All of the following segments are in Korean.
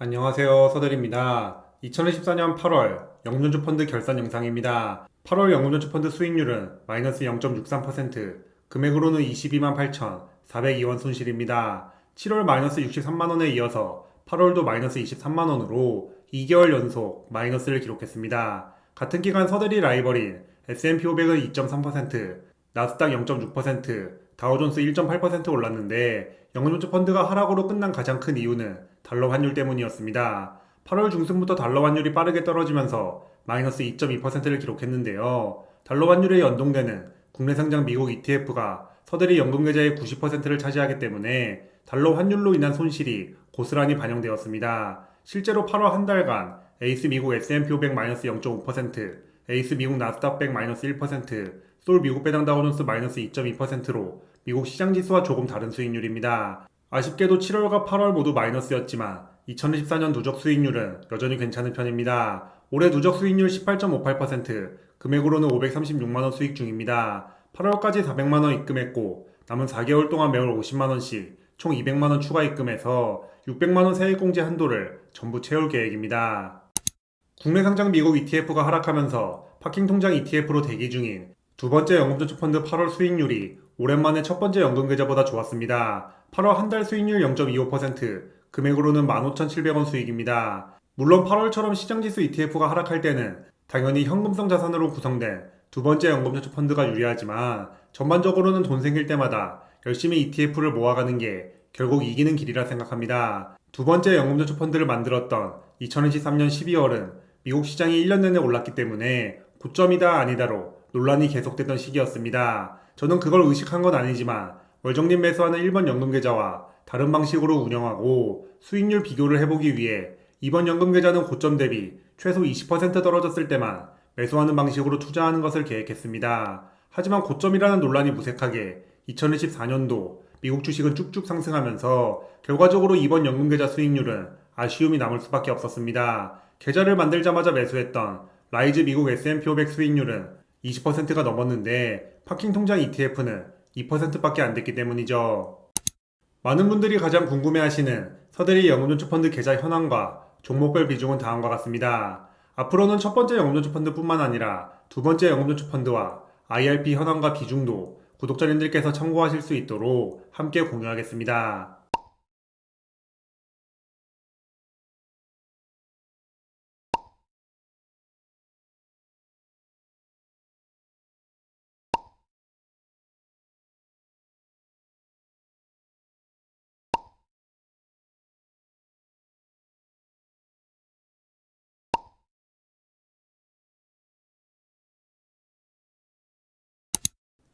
안녕하세요. 서들입니다. 2014년 8월 영준주 펀드 결산 영상입니다. 8월 영준주 펀드 수익률은 마이너스 0.63%, 금액으로는 22만 8,402원 손실입니다. 7월 마이너스 63만원에 이어서 8월도 마이너스 23만원으로 2개월 연속 마이너스를 기록했습니다. 같은 기간 서들이 라이벌인 S&P 500은 2.3%, 나스닥 0.6%, 다우존스 1.8% 올랐는데 영준주 펀드가 하락으로 끝난 가장 큰 이유는 달러 환율 때문이었습니다. 8월 중순부터 달러 환율이 빠르게 떨어지면서 마이너스 2.2%를 기록했는데요. 달러 환율에 연동되는 국내 상장 미국 ETF가 서들이 연금 계좌의 90%를 차지하기 때문에 달러 환율로 인한 손실이 고스란히 반영되었습니다. 실제로 8월 한 달간 에이스 미국 S&P 500 마이너스 0.5%, 에이스 미국 나스닥 100 마이너스 1%, 솔 미국 배당 다우존스 마이너스 2.2%로 미국 시장 지수와 조금 다른 수익률입니다. 아쉽게도 7월과 8월 모두 마이너스였지만 2014년 누적 수익률은 여전히 괜찮은 편입니다. 올해 누적 수익률 18.58%, 금액으로는 536만원 수익 중입니다. 8월까지 400만원 입금했고 남은 4개월 동안 매월 50만원씩 총 200만원 추가 입금해서 600만원 세액공제 한도를 전부 채울 계획입니다. 국내 상장 미국 ETF가 하락하면서 파킹 통장 ETF로 대기 중인 두 번째 연금저축펀드 8월 수익률이 오랜만에 첫 번째 연금 계좌보다 좋았습니다. 8월 한 달 수익률 0.25%, 금액으로는 15,700원 수익입니다. 물론 8월처럼 시장지수 ETF가 하락할 때는 당연히 현금성 자산으로 구성된 두 번째 연금저축 펀드가 유리하지만 전반적으로는 돈 생길 때마다 열심히 ETF를 모아가는 게 결국 이기는 길이라 생각합니다. 두 번째 연금저축 펀드를 만들었던 2023년 12월은 미국 시장이 1년 내내 올랐기 때문에 고점이다 아니다로 논란이 계속되던 시기였습니다. 저는 그걸 의식한 건 아니지만 월정립 매수하는 1번 연금계좌와 다른 방식으로 운영하고 수익률 비교를 해보기 위해 이번 연금계좌는 고점 대비 최소 20% 떨어졌을 때만 매수하는 방식으로 투자하는 것을 계획했습니다. 하지만 고점이라는 논란이 무색하게 2024년도 미국 주식은 쭉쭉 상승하면서 결과적으로 이번 연금계좌 수익률은 아쉬움이 남을 수밖에 없었습니다. 계좌를 만들자마자 매수했던 라이즈 미국 S&P 500 수익률은 20%가 넘었는데 파킹 통장 ETF는 2%밖에 안 됐기 때문이죠. 많은 분들이 가장 궁금해하시는 서대리 연금저축펀드 계좌 현황과 종목별 비중은 다음과 같습니다. 앞으로는 첫 번째 연금저축펀드뿐만 아니라 두 번째 연금저축펀드와 IRP 현황과 비중도 구독자님들께서 참고하실 수 있도록 함께 공유하겠습니다.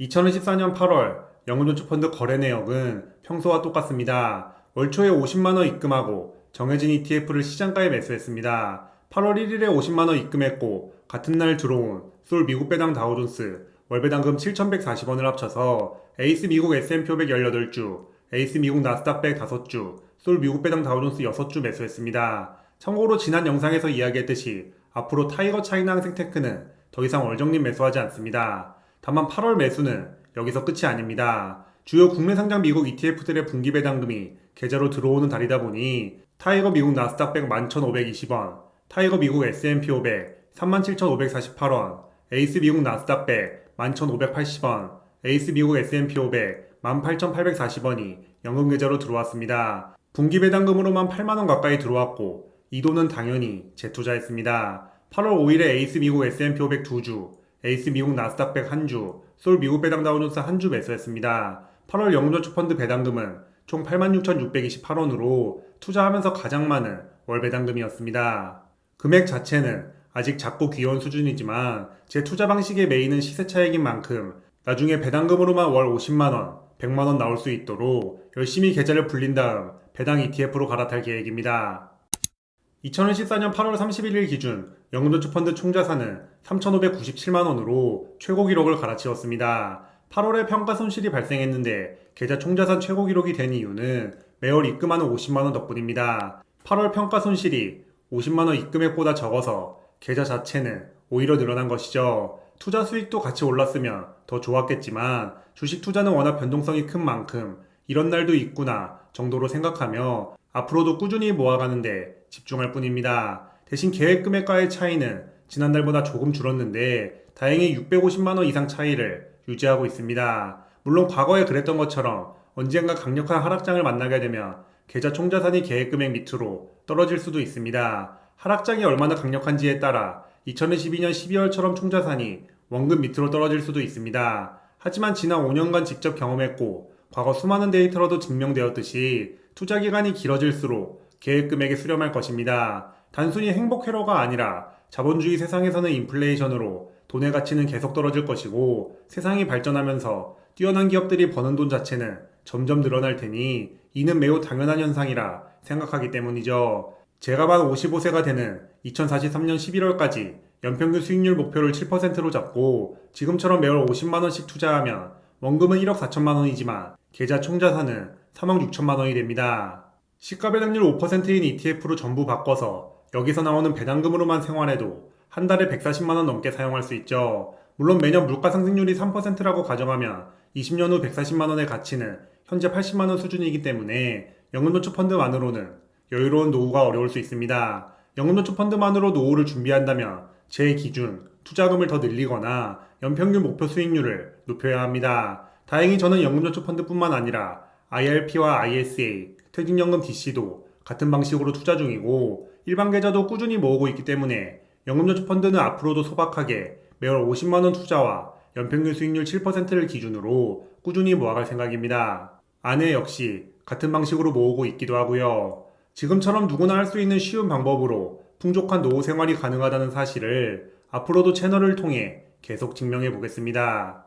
(2024년 8월) 영혼저축펀드 거래 내역은 평소와 똑같습니다. 월 초에 50만원 입금하고 정해진 ETF를 시장가에 매수했습니다. 8월 1일에 50만원 입금했고 같은 날 들어온 솔 미국 배당 다우존스 월 배당금 7,140원을 합쳐서 에이스 미국 S&P 500 18주, 에이스 미국 나스닥 100 5주, 솔 미국 배당 다우존스 6주 매수했습니다. 참고로 지난 영상에서 이야기했듯이 앞으로 타이거 차이나 항생테크는 더 이상 월정립 매수하지 않습니다. 다만 8월 매수는 여기서 끝이 아닙니다. 주요 국내 상장 미국 ETF들의 분기 배당금이 계좌로 들어오는 달이다 보니 타이거 미국 나스닥 100 11,520원, 타이거 미국 S&P 500 37,548원, 에이스 미국 나스닥 100 11,580원, 에이스 미국 S&P 500 18,840원이 연금 계좌로 들어왔습니다. 분기 배당금으로만 8만원 가까이 들어왔고 이 돈은 당연히 재투자했습니다. 8월 5일에 에이스 미국 S&P 500 2주, 에이스 미국 나스닥 100 1주, 솔 미국 배당 다우존스 한 주 매수했습니다. 8월 영웅저축펀드 배당금은 총 86,628원으로 투자하면서 가장 많은 월 배당금이었습니다. 금액 자체는 아직 작고 귀여운 수준이지만 제 투자 방식의 메인은 시세 차익인 만큼 나중에 배당금으로만 월 50만원, 100만원 나올 수 있도록 열심히 계좌를 불린 다음 배당 ETF로 갈아탈 계획입니다. 2014년 8월 31일 기준 영웅저축펀드 총자산은 3,597만원으로 최고 기록을 갈아치웠습니다. 8월에 평가 손실이 발생했는데 계좌 총자산 최고 기록이 된 이유는 매월 입금하는 50만원 덕분입니다. 8월 평가 손실이 50만원 입금액보다 적어서 계좌 자체는 오히려 늘어난 것이죠. 투자 수익도 같이 올랐으면 더 좋았겠지만 주식 투자는 워낙 변동성이 큰 만큼 이런 날도 있구나 정도로 생각하며 앞으로도 꾸준히 모아가는데 집중할 뿐입니다. 대신 계획 금액과의 차이는 지난달보다 조금 줄었는데 다행히 650만원 이상 차이를 유지하고 있습니다. 물론 과거에 그랬던 것처럼 언젠가 강력한 하락장을 만나게 되면 계좌 총자산이 계획 금액 밑으로 떨어질 수도 있습니다. 하락장이 얼마나 강력한지에 따라 2022년 12월처럼 총자산이 원금 밑으로 떨어질 수도 있습니다. 하지만 지난 5년간 직접 경험했고 과거 수많은 데이터로도 증명되었듯이 투자 기간이 길어질수록 계획 금액이 수렴할 것입니다. 단순히 행복 회로가 아니라 자본주의 세상에서는 인플레이션으로 돈의 가치는 계속 떨어질 것이고 세상이 발전하면서 뛰어난 기업들이 버는 돈 자체는 점점 늘어날 테니 이는 매우 당연한 현상이라 생각하기 때문이죠. 제가 만 55세가 되는 2043년 11월까지 연평균 수익률 목표를 7%로 잡고 지금처럼 매월 50만원씩 투자하면 원금은 1억 4천만 원이지만 계좌 총자산은 3억 6천만 원이 됩니다. 시가 배당률 5%인 ETF로 전부 바꿔서 여기서 나오는 배당금으로만 생활해도 한 달에 140만 원 넘게 사용할 수 있죠. 물론 매년 물가 상승률이 3%라고 가정하면 20년 후 140만 원의 가치는 현재 80만 원 수준이기 때문에 연금저축 펀드만으로는 여유로운 노후가 어려울 수 있습니다. 연금저축 펀드만으로 노후를 준비한다면 제 기준 투자금을 더 늘리거나 연평균 목표 수익률을 높여야 합니다. 다행히 저는 연금저축 펀드뿐만 아니라 IRP와 ISA, 퇴직연금 DC도 같은 방식으로 투자 중이고 일반 계좌도 꾸준히 모으고 있기 때문에 연금저축 펀드는 앞으로도 소박하게 매월 50만 원 투자와 연평균 수익률 7%를 기준으로 꾸준히 모아갈 생각입니다. 아내 역시 같은 방식으로 모으고 있기도 하고요. 지금처럼 누구나 할 수 있는 쉬운 방법으로 풍족한 노후 생활이 가능하다는 사실을 앞으로도 채널을 통해 계속 증명해 보겠습니다.